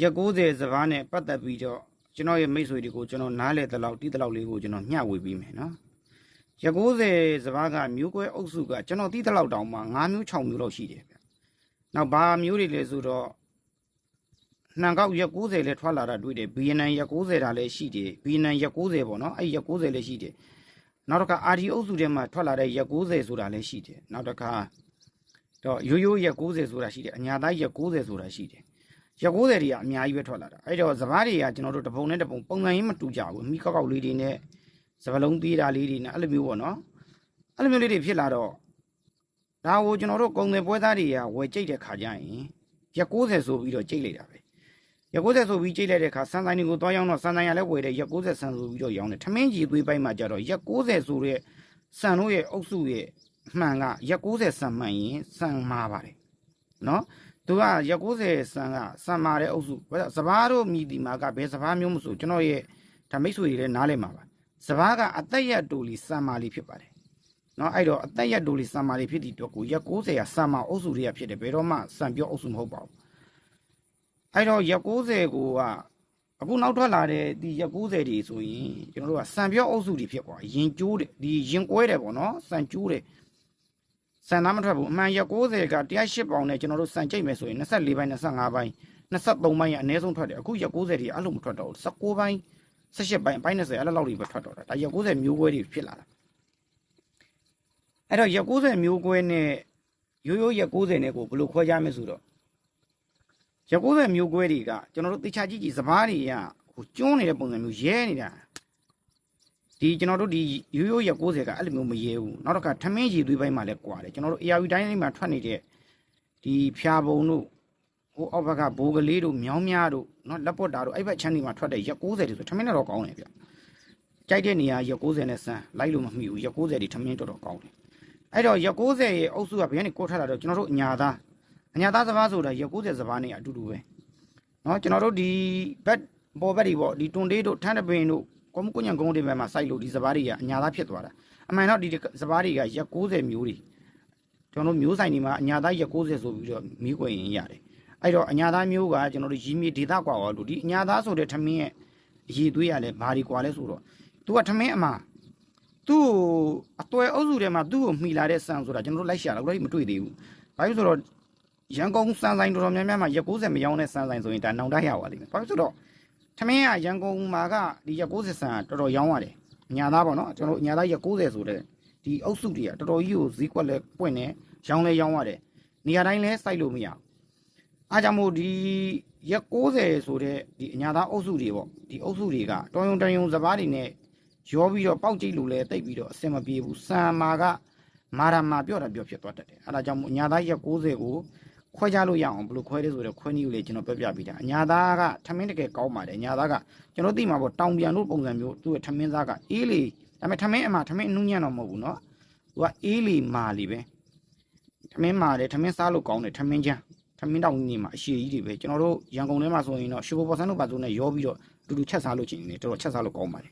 ရက်60စဘာနဲ့ပတ်သက်ပြီးတော့ကျွန်တော်ရဲ့မိတ်ဆွေတွေကိုကျွန်တော်နားလဲတလောက်တီးတလောက်လေးကိုကျွန်တော်မျှဝေပေးမယ်နော်ရက်60စဘာကမျိုးကွဲအုပ်စုကကျွန်တော်တီးတလောက်တောင်မှ9မျိုး6မျိုးလောက်ရှိတယ်ဗျနောက်ဘာမျိုးတွေလဲဆိုတော့နှံကောက်ရက်60လဲထွက်လာတာတွေ့တယ်ဘီယနန်ရက်60တာလည်းရှိတယ်ဘီယနန်ရက်60ပေါ့နော်အဲ့ရက်60လည်းရှိတယ်နောက်တစ်ခါအာဒီအုပ်စုထဲမှာထွက်လာတဲ့ရက်60ဆိုတာလည်းရှိတယ်နောက်တစ်ခါတော့ရိုးရိုးရက်60ဆိုတာရှိတယ်အညာသားရက်60ဆိုတာရှိတယ် ရက်90တွေကအများကြီးပဲထွက်လာတာအဲ့တော့စပားတွေကကျွန်တော်တို့တစ်ပုံနဲ့တစ်ပုံပုံစံရင်းမတူကြဘူးမိကောက်ကောက်လေးတွေနဲ့စပလုံးသေးတာလေးတွေနဲ့အဲ့လိုမျိုးပေါ့နော်အဲ့လိုမျိုးလေးတွေဖြစ်လာတော့ဒါကိုကျွန်တော်တို့ကုံတယ်ပွဲသားတွေကဝယ်ကြိတ်တဲ့ခါကျရင်ရက်90ဆိုပြီးတော့ကြိတ်လိုက်တာပဲရက်90ဆိုပြီးကြိတ်လိုက်တဲ့ခါစမ်းဆိုင်တွေကိုသွားရောင်းတော့စမ်းဆိုင်ရလဲဝယ်တယ်ရက်90ဆန်ဆိုပြီးတော့ရောင်းတယ်ထမင်းကြီးသွေးပိုင်းမှာကြတော့ရက်90ဆိုတဲ့ဆန်တို့ရဲ့အုပ်စုရဲ့အမှန်ကရက်90ဆန်မှန်ရင်ဆန်မှားပါတယ်နော် သူကရက်90ဆန်ကဆန်မာတဲ့အုပ်စုဘာစဘာတို့မိဒီမာကဘယ်စဘာမျိုးမဆိုကျွန်တော်ရဲ့ဒါမိတ်ဆွေတွေလည်းနားလည်မှာပါစဘာကအသက်ရက်တူလီဆန်မာလီဖြစ်ပါတယ်နော်အဲ့တော့အသက်ရက်တူလီဆန်မာလီဖြစ်တဲ့အတွက်ကိုရက်90ကဆန်မာအုပ်စုတွေကဖြစ်တယ်ဘယ်တော့မှဆန်ပြောအုပ်စုမဟုတ်ပါဘူးအဲ့တော့ရက်90ကိုကအခုနောက်ထွက်လာတဲ့ဒီရက်90တွေဆိုရင်ကျွန်တော်တို့ကစံပြောအုပ်စုတွေဖြစ်ပေါ့ရင်ကျိုးတယ်ဒီရင်ကွဲတယ်ပေါ့နော်စံကျိုးတယ် စံသားမထွက်ဘူးအမှန်ရက်60က108ပေါင်နဲ့ကျွန်တော်တို့စံကြိတ်မယ်ဆိုရင်24ပိုင်း25ပိုင်း23ပိုင်းရအနည်းဆုံးထွက်တယ်အခုရက်60တွေအဲ့လိုမထွက်တော့ဘူး19ပိုင်း18ပိုင်းပိုင်း20အဲ့လိုလောက်တွေပဲထွက်တော့တာဒါရက်60မျိုးကွဲတွေဖြစ်လာတာအဲ့တော့ရက်60မျိုးကွဲနဲ့ရိုးရိုးရက်60နဲ့ကိုဘယ်လိုခွဲခြားမလဲဆိုတော့ရက်60မျိုးကွဲတွေကကျွန်တော်တို့တေချာကြည့်ကြည့်စပားတွေကဟိုကျွန်းနေတဲ့ပုံစံမျိုးရဲနေတာ ဒီကျွန်တော်တို့ဒီရိုးရိုးရက်60ကအဲ့လိုမျိုးမရဲဘူးနောက်တစ်ခါထမင်းရည်သွေးပိုင်းမှာလည်းကွာတယ်ကျွန်တော်တို့ ARV တိုင်းတိုင်းမှာထွက်နေတဲ့ဒီဖြာပုံတို့ဟိုအောက်ဘက်ကဘိုးကလေးတို့မြောင်းများတို့နော်လက်ပွတ်တာတို့အဲ့ဘက်ချမ်းတွေမှာထွက်တဲ့ရက်60တွေဆိုထမင်းတော့ကောင်းတယ်ဗျကြိုက်တဲ့နေရာရက်60နဲ့ဆန်းလိုက်လို့မမှီဘူးရက်60တွေထမင်းတော်တော်ကောင်းတယ်အဲ့တော့ရက်60ရဲ့အုပ်စုကဘယ်ကနေကိုထွက်လာတော့ကျွန်တော်တို့အညာသားအညာသားစဘာဆိုတာရက်60စဘာနဲ့အတူတူပဲနော်ကျွန်တော်တို့ဒီဘက်ပေါ်ဘက်တွေပေါ့ဒီတွန်တေးတို့ထန်းတပင်တို့ ကွန်မကွညံကုန်းတွေဘက်မှာစိုက်လို့ဒီစပားတွေကအညာသားဖြစ်သွားတာအမှန်တော့ဒီစပားတွေကရက်60မျိုးတွေကျွန်တော်တို့မျိုးဆိုင်တွေမှာအညာသားရက်60ဆိုပြီးတော့မီးကွယ်ရင်ရတယ်အဲ့တော့အညာသားမျိုးကကျွန်တော်တို့ရီမီဒေတာကွာသွားလို့ဒီအညာသားဆိုတဲ့ထမင်းရဲ့အည်သွေးရလဲဘာဒီကွာလဲဆိုတော့သူကထမင်းအမှာသူ့အသွဲအုပ်စုထဲမှာသူ့ကိုမှီလာတဲ့ဆန်ဆိုတာကျွန်တော်တို့လိုက်ရှာတော့လည်းမတွေ့သေးဘူးဘာလို့ဆိုတော့ရန်ကုန်စံဆိုင်တော်တော်များများမှာရက်60မရောင်းတဲ့စံဆိုင်ဆိုရင်ဒါနောင်တရရပါလိမ့်မယ်ဘာလို့ဆိုတော့ ထမင်းကရန်ကုန်မှာကဒီရက်60ဆန်ကတော်တော်ရောင်းရတယ်။ညာသားပေါ့နော်ကျွန်တော်တို့ညာသားရက်60ဆိုတဲ့ဒီအုပ်စုတွေကတော်တော်ကြီးကိုဈေးကွက်လဲပွင့်နေရောင်းလဲရောင်းရတယ်။နေရာတိုင်းလဲစိုက်လို့မရဘူး။အားကြောင့်မို့ဒီရက်60ဆိုတဲ့ဒီအညာသားအုပ်စုတွေပေါ့ဒီအုပ်စုတွေကတော်ယုံတန်ယုံစပားတွေနဲ့ရောပြီးတော့ပေါက်ကြိတ်လို့လဲတိတ်ပြီးတော့အဆင်မပြေဘူး။စံမာကမာရမာပြော့တာပြော့ဖြစ်သွားတတ်တယ်။အဲဒါကြောင့်မို့အညာသားရက်60ကို ခွဲခြားလို့ရအောင်ဘယ်လိုခွဲလဲဆိုတော့ခွဲနည်းကိုလေကျွန်တော်ပြပြပေးတာအညာသားကထမင်းတကယ်ကောင်းပါတယ်အညာသားကကျွန်တော်သိမှာပေါ့တောင်ပြန်တို့ပုံစံမျိုးသူ့ရဲ့ထမင်းသားကအေးလေဒါပေမဲ့ထမင်းအမှထမင်းအနုညံ့တော့မဟုတ်ဘူးเนาะသူကအေးလေမာလေပဲထမင်းမာတယ်ထမင်းစားလို့ကောင်းတယ်ထမင်းချမ်းထမင်းတောင်ကြီးနေမှာအရှိကြီးတွေပဲကျွန်တော်တို့ရန်ကုန်ထဲမှာဆိုရင်တော့ရှူပေါ်ပေါ်ဆန်းတို့ပါဆိုနဲ့ရောပြီးတော့တူတူချက်စားလို့ချင်းနေတော်တော်ချက်စားလို့ကောင်းပါတယ်